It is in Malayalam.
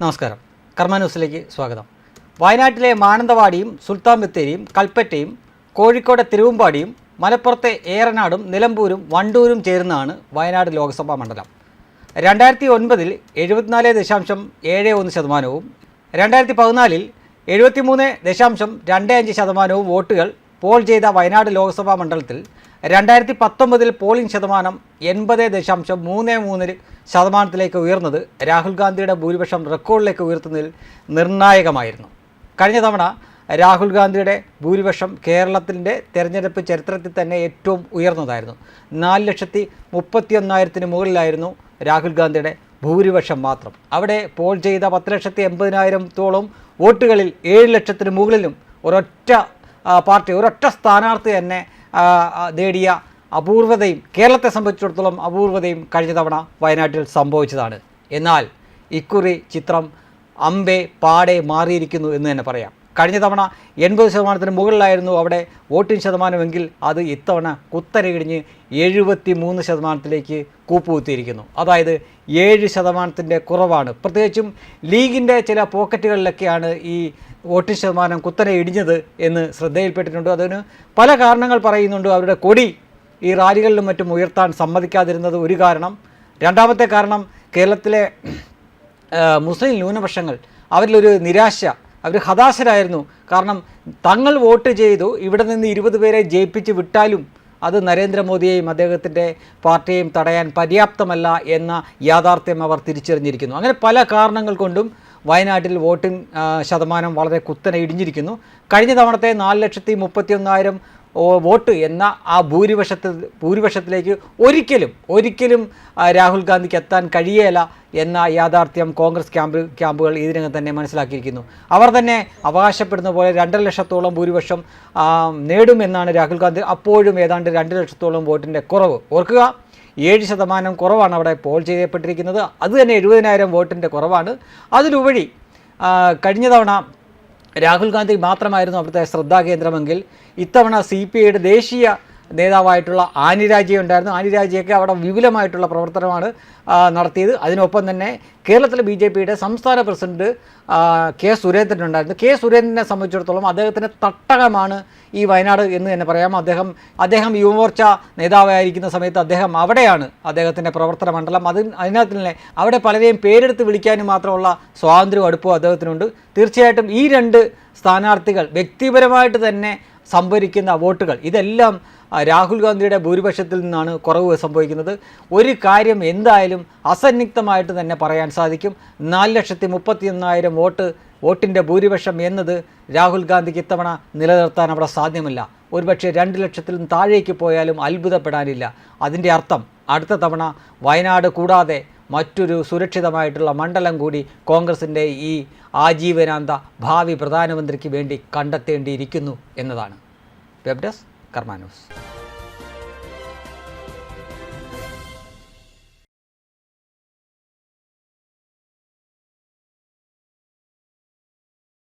നമസ്കാരം. കർമ്മ ന്യൂസിലേക്ക് സ്വാഗതം. വയനാട്ടിലെ മാനന്തവാടിയും സുൽത്താൻ ബത്തേരിയും കൽപ്പറ്റയും കോഴിക്കോട് തിരുവമ്പാടിയും മലപ്പുറത്തെ ഏറനാടും നിലമ്പൂരും വണ്ടൂരും ചേരുന്നതാണ് വയനാട് ലോക്സഭാ മണ്ഡലം. രണ്ടായിരത്തി ഒൻപതിൽ എഴുപത്തിനാല് ദശാംശം ഏഴ് ഒന്ന് ശതമാനവും രണ്ടായിരത്തി പതിനാലിൽ എഴുപത്തിമൂന്ന് ദശാംശം രണ്ട് അഞ്ച് ശതമാനവും വോട്ടുകൾ പോൾ ചെയ്ത വയനാട് ലോക്സഭാ മണ്ഡലത്തിൽ രണ്ടായിരത്തി പത്തൊമ്പതിൽ പോളിംഗ് ശതമാനം എൺപത് ദശാംശം മൂന്ന് മൂന്നിൽ ശതമാനത്തിലേക്ക് ഉയർന്നത് രാഹുൽ ഗാന്ധിയുടെ ഭൂരിപക്ഷം റെക്കോർഡിലേക്ക് ഉയർത്തുന്നതിൽ നിർണായകമായിരുന്നു. കഴിഞ്ഞ തവണ രാഹുൽ ഗാന്ധിയുടെ ഭൂരിപക്ഷം കേരളത്തിന്റെ തെരഞ്ഞെടുപ്പ് ചരിത്രത്തിൽ തന്നെ ഏറ്റവും ഉയർന്നതായിരുന്നു. നാല് ലക്ഷത്തി മുപ്പത്തി ഒന്നായിരത്തിന് മുകളിലായിരുന്നു രാഹുൽ ഗാന്ധിയുടെ ഭൂരിപക്ഷം മാത്രം. അവിടെ പോൾ ചെയ്ത പത്ത് ലക്ഷത്തി എൺപതിനായിരത്തോളം വോട്ടുകളിൽ ഏഴ് ലക്ഷത്തിന് മുകളിലും ഒരൊറ്റ പാർട്ടി ഒരൊറ്റ സ്ഥാനാർത്ഥി തന്നെ നേടിയ അപൂർവതയും കേരളത്തെ സംബന്ധിച്ചിടത്തോളം അപൂർവതയും കഴിഞ്ഞ തവണ വയനാട്ടിൽ സംഭവിച്ചതാണ്. എന്നാൽ ഇക്കുറി ചിത്രം അമ്പെ പാടെ മാറിയിരിക്കുന്നു എന്ന് തന്നെ പറയാം. കഴിഞ്ഞ തവണ എൺപത് ശതമാനത്തിന് മുകളിലായിരുന്നു അവിടെ വോട്ടിംഗ് ശതമാനമെങ്കിൽ അത് ഇത്തവണ കുത്തരയിടിഞ്ഞ് എഴുപത്തി മൂന്ന് ശതമാനത്തിലേക്ക് കൂപ്പുകുത്തിയിരിക്കുന്നു. അതായത് ഏഴ് ശതമാനത്തിന്റെ കുറവാണ്. പ്രത്യേകിച്ചും ലീഗിന്റെ ചില പോക്കറ്റുകളിലൊക്കെയാണ് ഈ വോട്ടിംഗ് ശതമാനം കുത്തനെ ഇടിഞ്ഞത് എന്ന് ശ്രദ്ധയിൽപ്പെട്ടിട്ടുണ്ട്. അതിന് പല കാരണങ്ങൾ പറയുന്നുണ്ട്. അവരുടെ കൊടി ഈ റാലികളിലും മറ്റും ഉയർത്താൻ സമ്മതിക്കാതിരുന്നത് ഒരു കാരണം. രണ്ടാമത്തെ കാരണം കേരളത്തിലെ മുസ്ലിം ന്യൂനപക്ഷങ്ങൾ അവരിലൊരു നിരാശ അവർ ഹതാശരായിരുന്നു. കാരണം തങ്ങൾ വോട്ട് ചെയ്തു ഇവിടെ നിന്ന് ഇരുപത് പേരെ ജയിപ്പിച്ച് വിട്ടാലും അത് നരേന്ദ്രമോദിയെയും അദ്ദേഹത്തിന്റെ പാർട്ടിയെയും തടയാൻ പര്യാപ്തമല്ല എന്ന യാഥാർത്ഥ്യം അവർ തിരിച്ചറിഞ്ഞിരിക്കുന്നു. അങ്ങനെ പല കാരണങ്ങൾ കൊണ്ടും വയനാട്ടിൽ വോട്ടിംഗ് ശതമാനം വളരെ കുത്തനെ ഇടിഞ്ഞിരിക്കുന്നു. കഴിഞ്ഞ തവണത്തെ നാല് ലക്ഷത്തി മുപ്പത്തി ഒന്നായിരം ഓ- വോട്ട് എന്ന ആ ഭൂരിപക്ഷത്തിൽ ഭൂരിപക്ഷത്തിലേക്ക് ഒരിക്കലും ഒരിക്കലും രാഹുൽ ഗാന്ധിക്ക് എത്താൻ കഴിയേല എന്ന യാഥാർത്ഥ്യം കോൺഗ്രസ് ക്യാമ്പ് ക്യാമ്പുകൾ ഇതിനകം തന്നെ മനസ്സിലാക്കിയിരിക്കുന്നു. അവർ തന്നെ അവകാശപ്പെടുന്ന പോലെ രണ്ടര ലക്ഷത്തോളം ഭൂരിപക്ഷം നേടുമെന്നാണ് രാഹുൽ ഗാന്ധി അപ്പോഴും ഏതാണ്ട് രണ്ട് ലക്ഷത്തോളം വോട്ടിന്റെ കുറവ്. ഓർക്കുക ഏഴ് ശതമാനം കുറവാണ് അവിടെ പോൾ ചെയ്യപ്പെട്ടിരിക്കുന്നത്. അത് തന്നെ എഴുപതിനായിരം വോട്ടിന്റെ കുറവാണ്. അതിലുപരി കഴിഞ്ഞ തവണ രാഹുൽ ഗാന്ധി മാത്രമായിരുന്നു അവിടുത്തെ ശ്രദ്ധാകേന്ദ്രമെങ്കിൽ ഇത്തവണ സി പി ഐയുടെ ദേശീയ നേതാവായിട്ടുള്ള ആനിരാജയെ ഉണ്ടായിരുന്നു. ആനിരാജയൊക്കെ അവിടെ വിപുലമായിട്ടുള്ള പ്രവർത്തനമാണ് നടത്തിയത്. അതിനൊപ്പം തന്നെ കേരളത്തിലെ ബി ജെ പിയുടെ സംസ്ഥാന പ്രസിഡന്റ് കെ സുരേന്ദ്രൻ ഉണ്ടായിരുന്നു. കെ സുരേന്ദ്രനെ സംബന്ധിച്ചിടത്തോളം അദ്ദേഹത്തിന്റെ തട്ടകമാണ് ഈ വയനാട് എന്ന് തന്നെ പറയാം. അദ്ദേഹം അദ്ദേഹം യുവമോർച്ച നേതാവായിരിക്കുന്ന സമയത്ത് അദ്ദേഹം അവിടെയാണ് അദ്ദേഹത്തിന്റെ പ്രവർത്തന മണ്ഡലം. അത് അതിനകത്ത് തന്നെ അവിടെ പലരെയും പേരെടുത്ത് വിളിക്കാനും മാത്രമുള്ള സ്വാതന്ത്ര്യവും അടുപ്പവും അദ്ദേഹത്തിനുണ്ട്. തീർച്ചയായിട്ടും ഈ രണ്ട് സ്ഥാനാർത്ഥികൾ വ്യക്തിപരമായിട്ട് തന്നെ സംഭരിക്കുന്ന വോട്ടുകൾ ഇതെല്ലാം രാഹുൽ ഗാന്ധിയുടെ ഭൂരിപക്ഷത്തിൽ നിന്നാണ് കുറവ് സംഭവിക്കുന്നത്. ഒരു കാര്യം എന്തായാലും അസന്നിഗ്ധമായിട്ട് തന്നെ പറയാൻ സാധിക്കും. നാല് ലക്ഷത്തി മുപ്പത്തി ഒന്നായിരം വോട്ട് വോട്ടിന്റെ ഭൂരിപക്ഷം എന്നത് രാഹുൽ ഗാന്ധിക്ക് ഇത്തവണ നിലനിർത്താൻ അവിടെ സാധ്യമല്ല. ഒരുപക്ഷെ രണ്ട് ലക്ഷത്തിലും താഴേക്ക് പോയാലും അത്ഭുതപ്പെടാനില്ല. അതിന്റെ അർത്ഥം അടുത്ത തവണ വയനാട് കൂടാതെ മറ്റൊരു സുരക്ഷിതമായിട്ടുള്ള മണ്ഡലം കൂടി കോൺഗ്രസിന്റെ ഈ ആജീവനാന്ത ഭാവി പ്രധാനമന്ത്രിക്ക് വേണ്ടി കണ്ടെത്തേണ്ടിയിരിക്കുന്നു എന്നതാണ്. Web desk Karma news